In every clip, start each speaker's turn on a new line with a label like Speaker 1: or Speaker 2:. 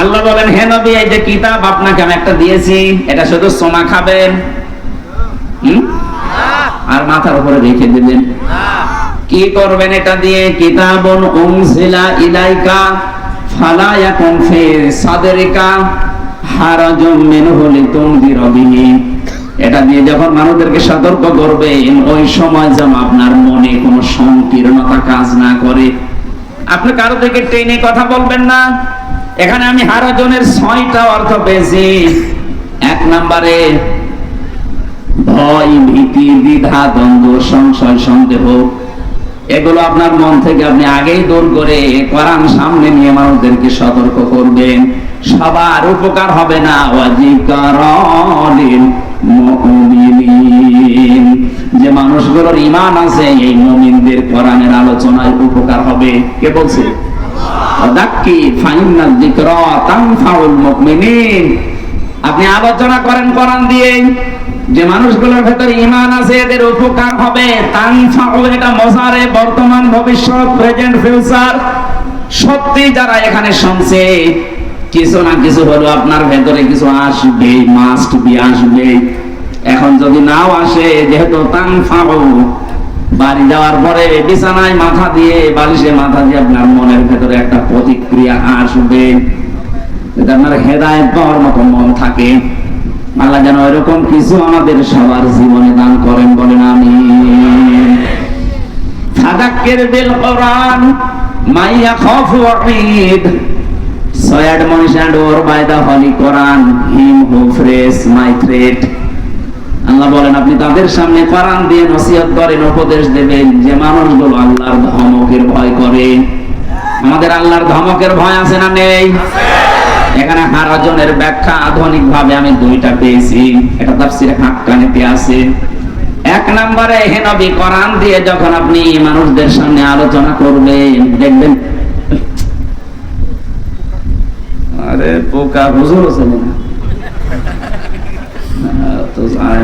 Speaker 1: আল্লাহ বলেন, হে নবী, এই যে কিতাব আপনাকে আমি একটা দিয়েছি, এটা শুধু সোনা খাবেন আর মাথার উপরে রেখে দিবেন। কি করবেন এটা দিয়ে? কিতাবুন উনজিলা ইলাইকা, ফালা ইয়াকুন ফি সাদরিকা, হারাজুম মিনহু লিতুনদির বিহি। এটা দিয়ে যখন মানুষদেরকে সতর্ক করবেন, ওই সময় যেন আপনার মনে কোনো সংকীর্ণতা কাজ না করে। আপনি কারও থেকে টেনে কথা বলবেন না। এখানে আমি হারাজনের ছয়টা অর্থ পেয়েছি। এক নম্বরে, ভয়, ভীতি, দ্বিধা, দ্বন্দ্ব, সংশয়, সন্দেহ, এগুলো আপনার মন থেকে আপনি আগেই দূর করে সামনে নিয়ে মানুষদেরকে সতর্ক করবেন। সবার উপকার হবে না। যে মানুষগুলোর ইমান আছে, এই মুমিনদের কোরআনের আলোচনায় উপকার হবে। কে বলছে? আপনি আলোচনা করেন কোরআন দিয়ে, যে মানুষগুলোর ভেতরে ইমান আছে, এদের উপকার হবে। এটা মজারে, বর্তমান, ভবিষ্যৎ, প্রেজেন্ট, ফিউচার, সত্যি যারা এখানে শুনছে, কিছু না কিছু হলো আপনার ভেতরে কিছু আসবে মাস্ট বি আসবে। এখন যদি নাও আসে, যেহেতু তানফাউ বাড়ি যাওয়ার পরে বিছানায় মাথা দিয়ে, বালিশে মাথা দিয়ে আপনার মনের ভেতরে একটা প্রতিক্রিয়া আসবে। আপনার হেদায়ত পাওয়ার মতো মন থাকে। আল্লাহ যেন এরকম কিছু আমাদের সবার জীবনে দান করেন বলেন আমি বিল কোরআন, মাইয়া সয়াড ওর by the Holi Quran, him who my threat. আল্লাহ বলেন, আপনি তাদের সামনে কোরআন দিয়ে নসিহত করেন, উপদেশ দেবেন যে মানুষগুলো আল্লাহর ধমকের ভয় করে। আমাদের আল্লাহর ধমকের ভয় আছে না নেই? এখানে হারাজনের ব্যাখ্যা আধুনিক ভাবে আমি দুইটা পেয়েছি। এটা তাফসিরে হাক্কানিতে আছে। এক নম্বরে, হে নবী, কোরআন দিয়ে যখন আপনি মানুষদের সামনে আলোচনা করবেন, দেখবেন আরে পোকা আছে মনে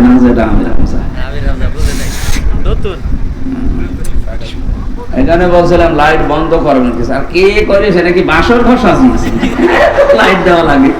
Speaker 1: না যেটা আমি রাখছি এখানে বলছিলাম লাইট বন্ধ করবেন কি স্যার কে করে সেটা কি বাসর ঘর সাজিয়েছে? লাইট দেওয়া লাগে।